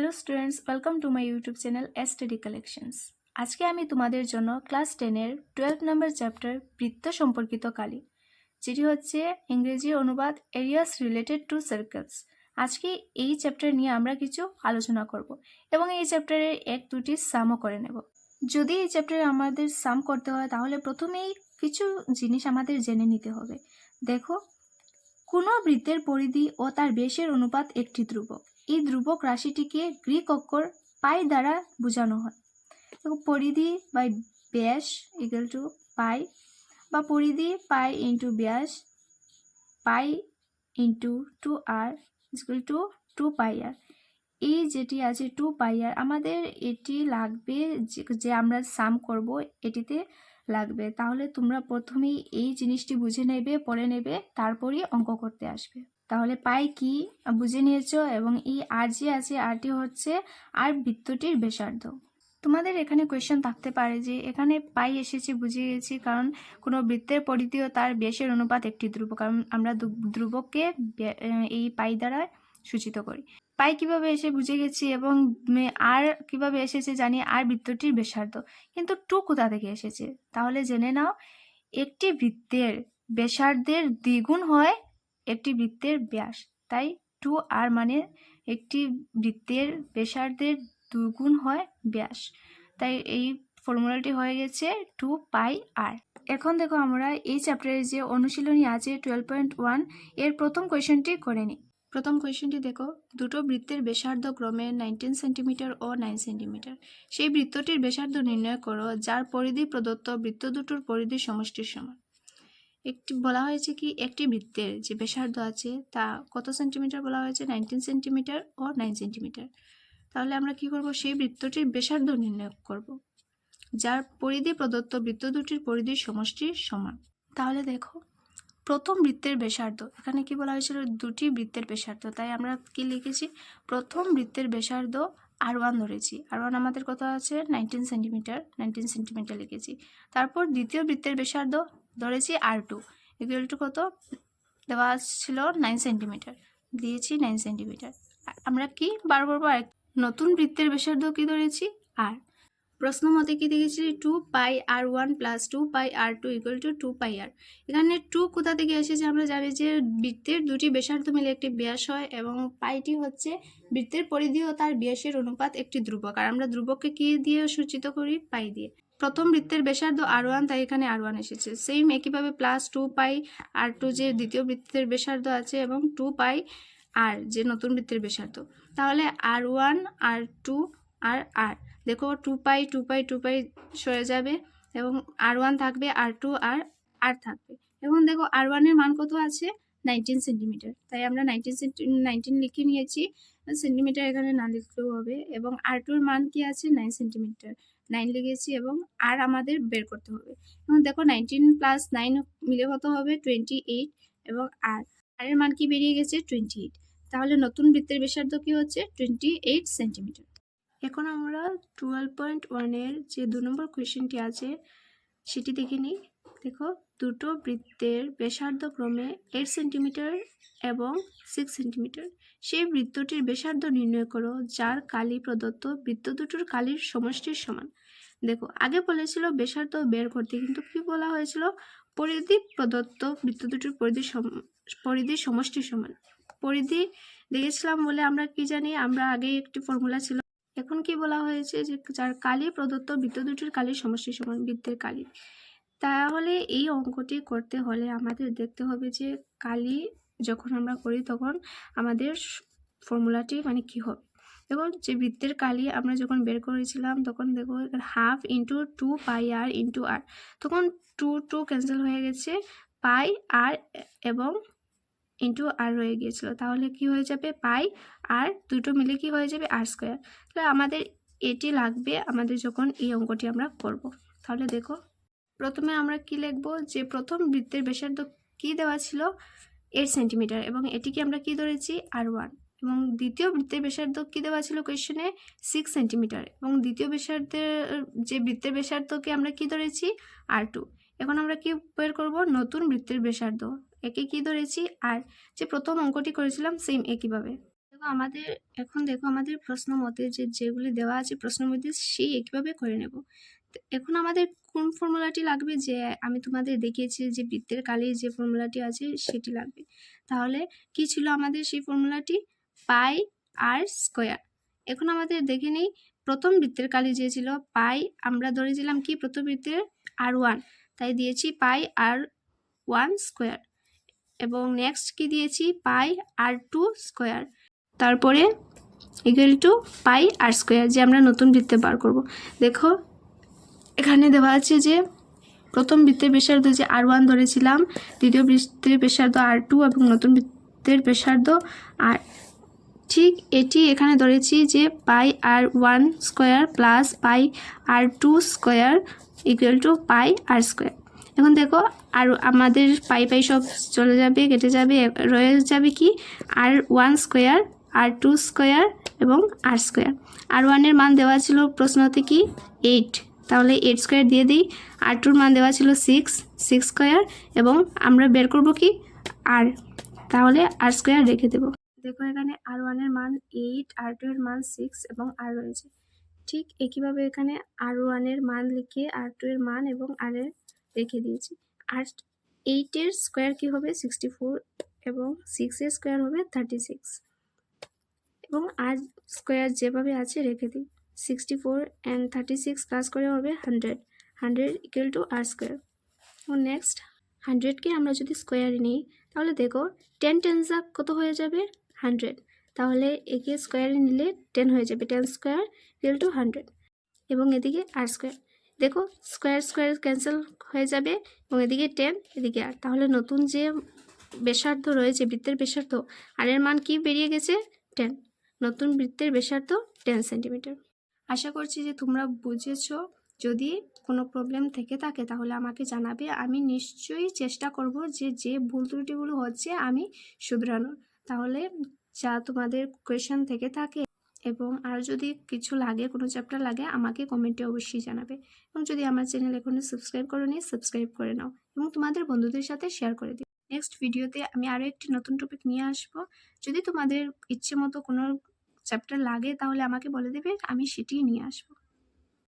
Hello students welcome to my YouTube channel S study collections আজকে আমি তোমাদের জন্য ক্লাস টেনের টুয়েলভ নম্বর চ্যাপ্টার বৃত্ত সম্পর্কিত কালি, যেটি হচ্ছে ইংরেজি অনুবাদ এরিয়াস রিলেটেড টু সার্কেলস আজকে এই চ্যাপ্টার নিয়ে আমরা কিছু আলোচনা করব এবং এই চ্যাপ্টারের এক দুটি সামও করে নেব। যদি এই চ্যাপ্টারে আমাদের সাম করতে হয়, তাহলে প্রথমেই কিছু জিনিস আমাদের জেনে নিতে হবে। দেখো, কোনো বৃত্তের পরিধি ও তার বেশের অনুপাত একটি ধ্রুবক। এই ধ্রুবক রাশিটিকে গ্রিক অক্ষর পাই দ্বারা বোঝানো হয়। পরিধি বাই ব্যাস ইকুয়াল টু পাই বা পরিধি পাই ইন্টু ব্যাস pi into two r equal to two pi r এই যেটি আছে টু পাই আর আমাদের এটি লাগবে যে যে আমরা সাম করব, এটিতে লাগবে। তাহলে তোমরা প্রথমেই এই জিনিসটি বুঝে নেবে, পড়ে নেবে, তারপরই অঙ্ক করতে আসবে। তাহলে পাই কি? বুঝে নিয়েছো? এবং এই আর যে আছে, আরটি হচ্ছে আর বৃত্তটির ব্যাসার্ধ। তোমাদের এখানে কোয়েশ্চেন থাকতে পারে যে, এখানে পাই এসেছে, বুঝে গেছি, কারণ কোনো বৃত্তের পরিধি ও তার ব্যাসের অনুপাত একটি ধ্রুব কারণ আমরা ধ্রুবককে এই পাই দ্বারা সূচিত করি। পাই কীভাবে এসে বুঝে গেছি এবং আর কীভাবে এসেছে জানি আর বৃত্তটির ব্যাসার্ধ। কিন্তু টু কোথা থেকে এসেছে? তাহলে জেনে নাও, একটি বৃত্তের ব্যাসার্ধের দ্বিগুণ হয় একটি বৃত্তের ব্যাস। তাই টু আর মানে একটি বৃত্তের ব্যাসার্ধের দুগুণ হয় ব্যাস। তাই এই ফর্মুলাটি হয়ে গেছে টু পাই আর। এখন দেখো আমরা এই চ্যাপ্টারে যে অনুশীলনী আছে টুয়েলভ পয়েন্ট ওয়ান, এর প্রথম কোয়েশনটি করে নিই। প্রথম কোয়েশনটি দেখো, দুটো বৃত্তের ব্যাসার্ধ ক্রমে নাইনটিন সেন্টিমিটার ও নাইন সেন্টিমিটার। সেই বৃত্তটির ব্যাসার্ধ নির্ণয় করো, যার পরিধি প্রদত্ত বৃত্ত দুটোর পরিধির সমষ্টির সমান। একটি বলা হয়েছে কি, একটি বৃত্তের যে ব্যাসার্ধ আছে তা কত সেন্টিমিটার বলা হয়েছে? নাইনটিন সেন্টিমিটার ও নাইন সেন্টিমিটার তাহলে আমরা কি করব? সেই বৃত্তটির ব্যাসার্ধ নির্ণয় করব, যার পরিধি প্রদত্ত বৃত্ত দুটির পরিধির সমষ্টির সমান। তাহলে দেখো, প্রথম বৃত্তের ব্যাসার্ধ, এখানে কি বলা হয়েছিল? দুটি বৃত্তের ব্যাসার্ধ। তাই আমরা কি লিখেছি? প্রথম বৃত্তের ব্যাসার্ধ আর ওয়ান ধরেছি। আর ওয়ান আমাদের কত আছে? নাইনটিন সেন্টিমিটার নাইনটিন সেন্টিমিটার লিখেছি। তারপর দ্বিতীয় বৃত্তের ব্যাসার্ধ ধরেছি আর টু ইকুয়াল টু কত? দেওয়া ছিল নাইন সেন্টিমিটার দিয়েছি নাইন সেন্টিমিটার আমরা কি বার নতুন বৃত্তের ব্যাসার্ধ কি ধরেছি? আর। প্রশ্ন মতে কি দেখেছি? Two pi r one plus two pi r two equal to two pi r এখানে টু কোথা থেকে এসেছে? আমরা জানি যে বৃত্তের দুটি ব্যাসার্ধ মিলে একটি ব্যাস হয় এবং পাইটি হচ্ছে বৃত্তের পরিধি ও তার ব্যাসের অনুপাত একটি ধ্রুবক। আর আমরা ধ্রুবককে কি দিয়ে সূচিত করি? পাই দিয়ে। প্রথম বৃত্তের ব্যাসার্ধ আর ওয়ান, তাই এখানে আর ওয়ান এসেছে। সেম একইভাবে plus two pi r two যে দ্বিতীয় বৃত্তের ব্যাসার্ধ আছে এবং টু পাই আর যে নতুন বৃত্তের ব্যাসার্ধ। তাহলে আর ওয়ান, আর টু আর আর। দেখো two pi two pi two pi সরে যাবে এবং আর ওয়ান থাকবে, আর টু আর আর থাকবে। এবং দেখো আর ওয়ানের মান কত আছে? নাইনটিন সেন্টিমিটার তাই আমরা নাইনটিন নাইনটিন লিখে নিয়েছি। সেন্টিমিটার এখানে না লিখলেও হবে এবং আর টুর মান কি আছে? নাইন সেন্টিমিটার নাইন লিখেছি এবং আর আমাদের বের করতে হবে। এবং দেখো নাইনটিন প্লাস নাইন মিলে কত হবে? টোয়েন্টি এইট এবং আর। আর এর মান কি বেরিয়ে গেছে? টোয়েন্টি এইট তাহলে নতুন বৃত্তের ব্যাসার্ধ কি হচ্ছে? টোয়েন্টি এইট সেন্টিমিটার এখন আমরা টুয়েলভ পয়েন্ট ওয়ানের যে দু নম্বর কোয়েশ্চেনটি আছে, সেটি দেখে নিই। দেখো, দুটো বৃত্তের ব্যাসার্ধ ক্রমে এইট সেন্টিমিটার এবং সিক্স সেন্টিমিটার সেই বৃত্তটির ব্যাসার্ধ নির্ণয় করো, যার কালি প্রদত্ত বৃত্ত দুটোর কালির সমষ্টির সমান। দেখো, আগে বলেছিল ব্যাসার্ধ বের করতে, কিন্তু কি বলা হয়েছিল? পরিধি প্রদত্ত বৃত্ত দুটোর পরিধি পরিধির সমষ্টির সমান। পরিধি দেখেছিলাম বলে আমরা কি জানি, আমরা আগে একটি ফর্মুলা ছিল। এখন কি বলা হয়েছে যে, যার কালি প্রদত্ত বৃত্ত দুটির কালির সমষ্টির সমান, বৃত্তের কালি। তাহলে এই অঙ্কটি করতে হলে আমাদের দেখতে হবে যে কালি যখন আমরা করি তখন আমাদের ফর্মুলাটি মানে কি হবে? দেখুন, যে বৃত্তের কালি আমরা যখন বের করেছিলাম, তখন দেখো half into two pi r into r তখন টু টু ক্যান্সেল হয়ে গেছে পাই আর এবং ইন্টু আর রয়ে গিয়েছিল। তাহলে কি হয়ে যাবে? পাই আর দুটো মিলে কি হয়ে যাবে? আর স্কোয়ার তাহলে আমাদের এটি লাগবে, আমাদের যখন এই অঙ্কটি আমরা করব। তাহলে দেখো প্রথমে আমরা কি লিখব? যে প্রথম বৃত্তের ব্যাসার্ধ কি দেওয়া ছিল? Eight centimetre. এবং এটিকে আমরা কি ধরেছি? R one. এবং দ্বিতীয় বৃত্তের ব্যাসার্ধ কি দেওয়া ছিল কোয়েশ্চনে? Six centimetre. এবং দ্বিতীয় ব্যাসার্ধের, যে বৃত্তের ব্যাসার্ধকে আমরা কি ধরেছি? R two. এখন আমরা কি বের করব? নতুন বৃত্তের ব্যাসার্ধ। একে কি ধরেছি? আর। যে প্রথম অঙ্কটি করেছিলাম, সেম একইভাবে। দেখো আমাদের, এখন দেখো আমাদের প্রশ্ন মতে যে যেগুলি দেওয়া আছে প্রশ্নের মধ্যে সেই একইভাবে করে নেব। এখন আমাদের কোন ফর্মুলাটি লাগবে? যে আমি তোমাদের দেখিয়েছি যে বৃত্তের কালির যে ফর্মুলাটি আছে সেটি লাগবে। তাহলে কি ছিল আমাদের সেই ফর্মুলাটি পাই আর স্কোয়ার। এখন আমাদের দেখে নেই প্রথম বৃত্তের কালি যে ছিল, পাই আমরা ধরেছিলাম কি? প্রথম বৃত্তের আর ওয়ান তাই দিয়েছি পাই আর ওয়ান স্কোয়ার। এবং নেক্সট কি দিয়েছি? Pi r two square. তারপরে equal to pi r square যে আমরা নতুন বৃত্তে বার করব। দেখো এখানে দেওয়া আছে যে, প্রথম বৃত্তের ব্যাসার্ধ যে আর ওয়ান ধরেছিলাম, দ্বিতীয় বৃত্তের ব্যাসার্ধ আর টু এবং নতুন বৃত্তের ব্যাসার্ধ আর ঠিক এটি এখানে ধরেছি যে pi r one square plus pi r two square equal to pi r square. এখন দেখো, আর আমাদের পাই পাই সব চলে যাবে, কেটে যাবে, রয়ে যাবে কি? R one square, r two square এবং আর স্কোয়ার। আর ওয়ানের মান দেওয়া ছিল প্রশ্নতে কি? এইট। তাহলে এইট স্কোয়ার দিয়ে দিই। আর টুর মান দেওয়া ছিল সিক্স সিক্স স্কোয়ার এবং আমরা বের করব কি আর তাহলে আর স্কোয়ার রেখে দেবো। দেখো এখানে আর ওয়ানের মান এইট আর টু এর মান সিক্স এবং আর রয়েছে। ঠিক একইভাবে এখানে আর ওয়ানের মান লিখে আর টু এর মান এবং আর এর রেখে দিয়েছি। আর এইটের স্কোয়ার কী হবে? সিক্সটি ফোর এবং সিক্সের স্কোয়ার হবে থার্টি সিক্স এবং আর স্কোয়ার যেভাবে আছে রেখে দিই। Sixty four and thirty six plus করে হবে hundred hundred equal to r square এবং নেক্সট হান্ড্রেডকে আমরা যদি স্কোয়ারে নিই, তাহলে দেখো টেন টেন যা কত হয়ে যাবে? হান্ড্রেড তাহলে একে স্কোয়ারে নিলে টেন হয়ে যাবে ten square equal to hundred এবং এদিকে আর স্কোয়ার দেখো স্কোয়ার স্কোয়ার ক্যান্সেল হয়ে যাবে এবং এদিকে টেন এদিকে আর তাহলে নতুন যে ব্যাসার্ধ রয়েছে, বৃত্তের ব্যাসার্ধ আর এর মান কি বেরিয়ে গেছে? টেন নতুন বৃত্তের ব্যাসার্ধ টেন সেন্টিমিটার আশা করছি যে তোমরা বুঝেছ। যদি কোনো প্রবলেম থেকে থাকে তাহলে আমাকে জানাবে। আমি নিশ্চয়ই চেষ্টা করব যে যে ভুল ত্রুটিগুলো হচ্ছে আমি শুধরানোর। তাহলে যা তোমাদের কোয়েশন থেকে থাকে এবং আর যদি কিছু লাগে, কোনো চ্যাপ্টার লাগে, আমাকে কমেন্টে অবশ্যই জানাবে। এবং যদি আমার চ্যানেল এখনও সাবস্ক্রাইব করো নি সাবস্ক্রাইব করে নাও এবং তোমাদের বন্ধুদের সাথে শেয়ার করে দিও। নেক্সট ভিডিওতে আমি আরও একটি নতুন টপিক নিয়ে আসব। যদি তোমাদের ইচ্ছে মতো কোনো চ্যাপ্টার লাগে তাহলে আমাকে বলে দেবে আমি সেটিই নিয়ে আসব।